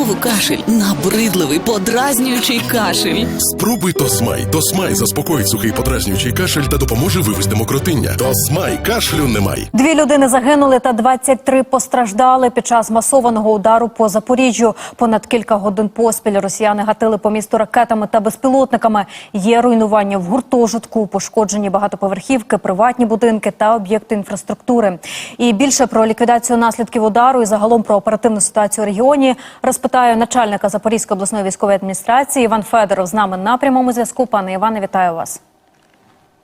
Знову кашель, набридливий, подразнюючий кашель. Спробуй Тосмай. Тосмай заспокоїть сухий подразнюючий кашель та допоможе вивести мокротиння. Тосмай кашлю немає. Дві людини загинули та 23 постраждали під час масованого удару по Запоріжжю. Понад кілька годин поспіль росіяни гатили по місту ракетами та безпілотниками. Є руйнування в гуртожитку, пошкоджені багатоповерхівки, приватні будинки та об'єкти інфраструктури. І більше про ліквідацію наслідків удару і загалом про оперативну ситуацію у регіоні розпитаю начальника Запорізької обласної військової адміністрації Іван Федоров з нами на прямому зв'язку. Пане Іване, вітаю вас.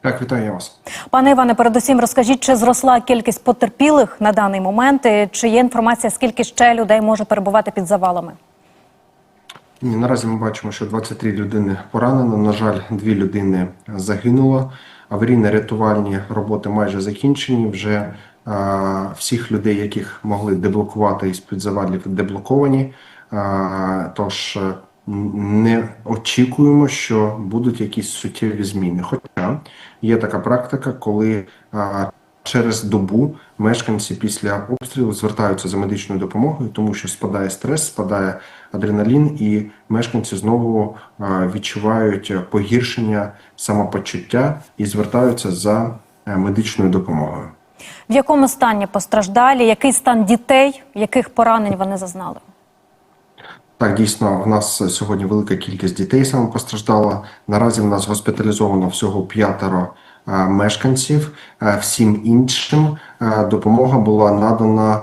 Так, вітаю вас. Пане Іване, передусім розкажіть, чи зросла кількість потерпілих на даний момент? і Чи є інформація, скільки ще людей може перебувати під завалами? Ні, наразі ми бачимо, що 23 людини поранено. На жаль, дві людини загинуло. Аварійно-рятувальні роботи майже закінчені. Вже а, всіх людей, яких могли деблокувати із під завалів, деблоковані. Тож не очікуємо, що будуть якісь суттєві зміни. Хоча є така практика, коли через добу мешканці після обстрілу звертаються за медичною допомогою, тому що спадає стрес, спадає адреналін, і мешканці знову відчувають погіршення самопочуття і звертаються за е, медичною допомогою. В якому стані постраждалі? Який стан дітей? Яких поранень вони зазнали? Так, дійсно, в нас сьогодні велика кількість дітей саме постраждала. Наразі в нас госпіталізовано всього п'ятеро е, мешканців. Е, Всім іншим е, допомога була надана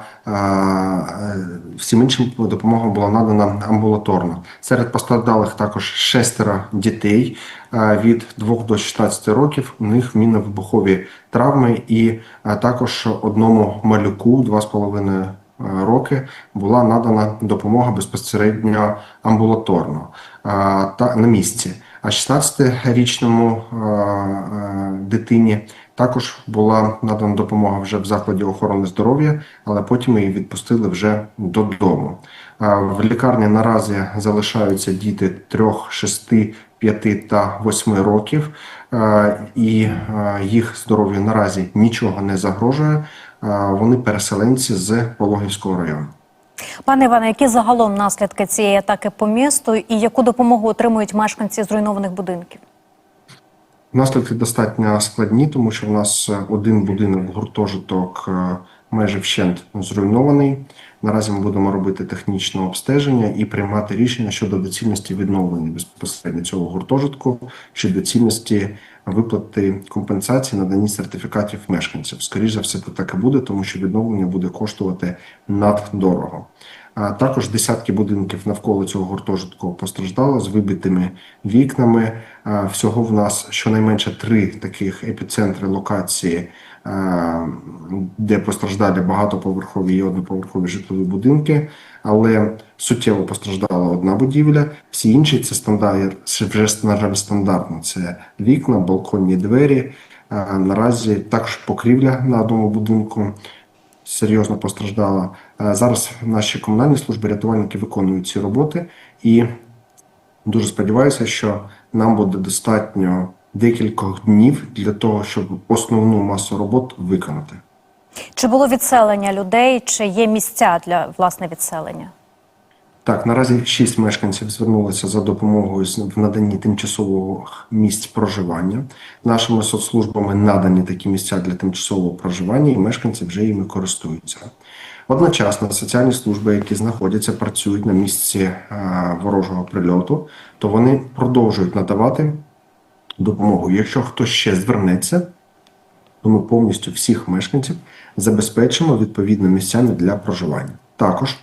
всім іншим допомога була надана амбулаторно. Серед постраждалих також шестеро дітей від 2 до 16 років. У них мінно-вибухові травми, і також одному малюку 2,5 роки була надана допомога безпосередньо амбулаторно та на місці. А 16-річному а, а, дитині також була надана допомога вже в закладі охорони здоров'я, але потім її відпустили вже додому. В лікарні наразі залишаються діти 3, 6, 5 та 8 років, і їх здоров'ю наразі нічого не загрожує. Вони переселенці з Пологівського району. Пане Іване, які загалом наслідки цієї атаки по місту і яку допомогу отримують мешканці зруйнованих будинків? Наслідки достатньо складні, тому що в нас е, один будинок гуртожиток е, майже вщент зруйнований. Наразі ми будемо робити технічне обстеження і приймати рішення щодо доцільності відновлення безпосередньо цього гуртожитку, чи доцільності виплати компенсації наданні сертифікатів мешканців. Скоріше за все, це так і буде, тому що відновлення буде коштувати наддорого. А також десятки будинків навколо цього гуртожитку постраждало з вибитими вікнами. Всього в нас щонайменше три таких епіцентри локації, де постраждали багатоповерхові і одноповерхові житлові будинки. Але суттєво постраждала одна будівля. Всі інші це стандарт, це вже стандартно. Це вікна, балконні двері. Наразі також покрівля на одному будинку серйозно постраждала. Е, Зараз наші комунальні служби рятувальники виконують ці роботи, і дуже сподіваюся, що нам буде достатньо декількох днів для того, щоб основну масу робот виконати. Чи було відселення людей, чи є місця для власне відселення? Так, наразі шість мешканців звернулися за допомогою в наданні тимчасових місць проживання. Нашими соцслужбами надані такі місця для тимчасового проживання, і мешканці вже їми користуються. Одночасно соціальні служби, які знаходяться, працюють на місці е, ворожого прильоту, то вони продовжують надавати допомогу. Якщо хтось ще звернеться, то ми повністю всіх мешканців забезпечимо відповідно місцями для проживання. Також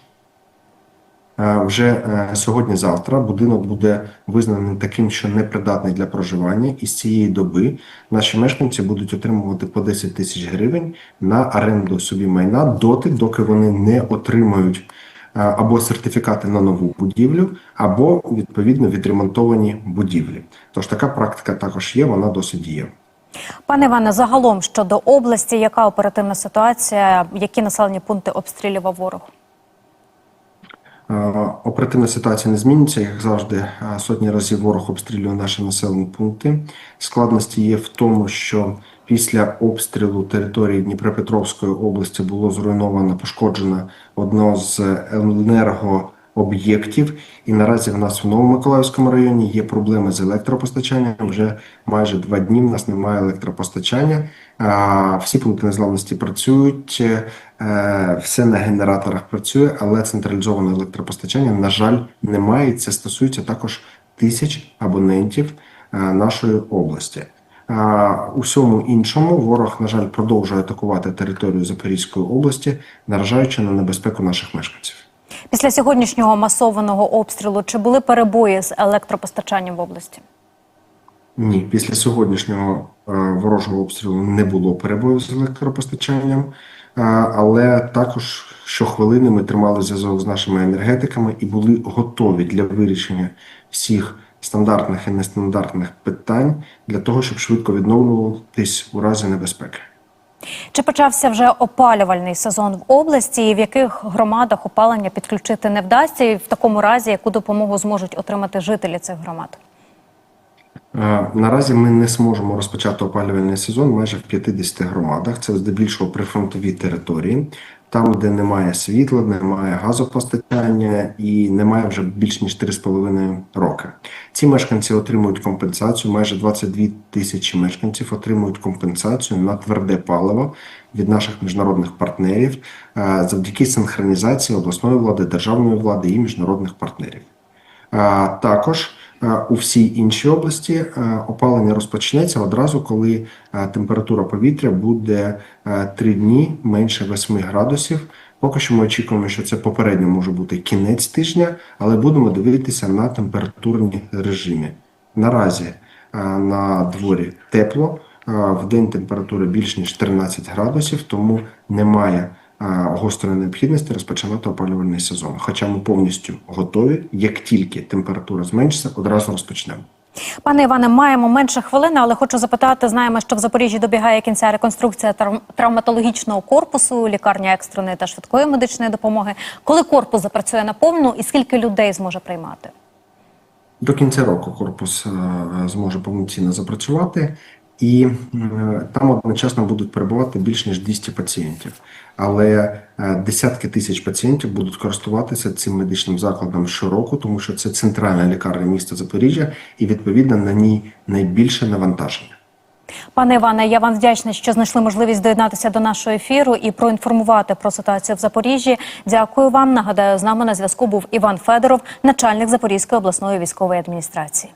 Е, Вже е, сьогодні-завтра будинок буде визнаний таким, що непридатний для проживання, і з цієї доби наші мешканці будуть отримувати по 10 тисяч гривень на оренду собі майна доти, доки вони не отримають або сертифікати на нову будівлю, або відповідно відремонтовані будівлі. Тож така практика також є, вона досить дієва. Пане Іване, загалом щодо області, яка оперативна ситуація, які населені пункти обстрілював ворог? Е, Оперативна ситуація не зміниться, як завжди. е, Сотні разів ворог обстрілює наші населені пункти. Складності є в тому, що після обстрілу території Дніпропетровської області було зруйновано, пошкоджено одно з енерго об'єктів. І наразі в нас в Новомиколаївському районі є проблеми з електропостачанням. Вже майже два дні в нас немає електропостачання. Всі пункти незламності працюють, е, все на генераторах працює, але централізованого електропостачання, на жаль, немає. І це стосується також тисяч абонентів е, нашої області. А, У всьому іншому ворог, на жаль, продовжує атакувати територію Запорізької області, наражаючи на небезпеку наших мешканців. Після сьогоднішнього масованого обстрілу чи були перебої з електропостачанням в області? Ні, після сьогоднішнього е, ворожого обстрілу не було перебою з електропостачанням, е, але також щохвилини ми тримали зв'язок з нашими енергетиками і були готові для вирішення всіх стандартних і нестандартних питань для того, щоб швидко відновлюватись у разі небезпеки. Чи почався вже опалювальний сезон в області, і в яких громадах опалення підключити не вдасться? І в такому разі яку допомогу зможуть отримати жителі цих громад? Е, Наразі ми не зможемо розпочати опалювальний сезон майже в 50 громадах. Це здебільшого прифронтові території, там, де немає світла, немає газопостачання і немає вже більш ніж 3,5 роки. Ці мешканці отримують компенсацію. Майже 22 тисячі мешканців отримують компенсацію на тверде паливо від наших міжнародних партнерів е, завдяки синхронізації обласної влади, державної влади і міжнародних партнерів. Також а, у всій іншій області опалення розпочнеться одразу, коли температура повітря буде 3 дні менше 8 градусів. Поки що ми очікуємо, що це попередньо може бути кінець тижня, але будемо дивитися на температурні режими. Наразі на дворі тепло, в день температура більш ніж 13 градусів, тому немає гострої необхідності розпочинати опалювальний сезон. Хоча ми повністю готові, як тільки температура зменшиться, одразу розпочнемо. Пане Іване, маємо менше хвилини, але хочу запитати: знаємо, що в Запоріжжі добігає кінця реконструкція травм- травматологічного корпусу, лікарня екстреної та швидкої медичної допомоги. Коли корпус запрацює наповну і скільки людей зможе приймати? До кінця року корпус е, зможе повноцінно запрацювати, і е, там одночасно будуть перебувати більш ніж 200 пацієнтів. Але е, десятки тисяч пацієнтів будуть користуватися цим медичним закладом щороку, тому що це центральна лікарня міста Запоріжжя, і відповідно на ній найбільше навантаження. Пане Іване, я вам вдячна, що знайшли можливість доєднатися до нашого ефіру і проінформувати про ситуацію в Запоріжжі. Дякую вам. Нагадаю, з нами на зв'язку був Іван Федоров, начальник Запорізької обласної військової адміністрації.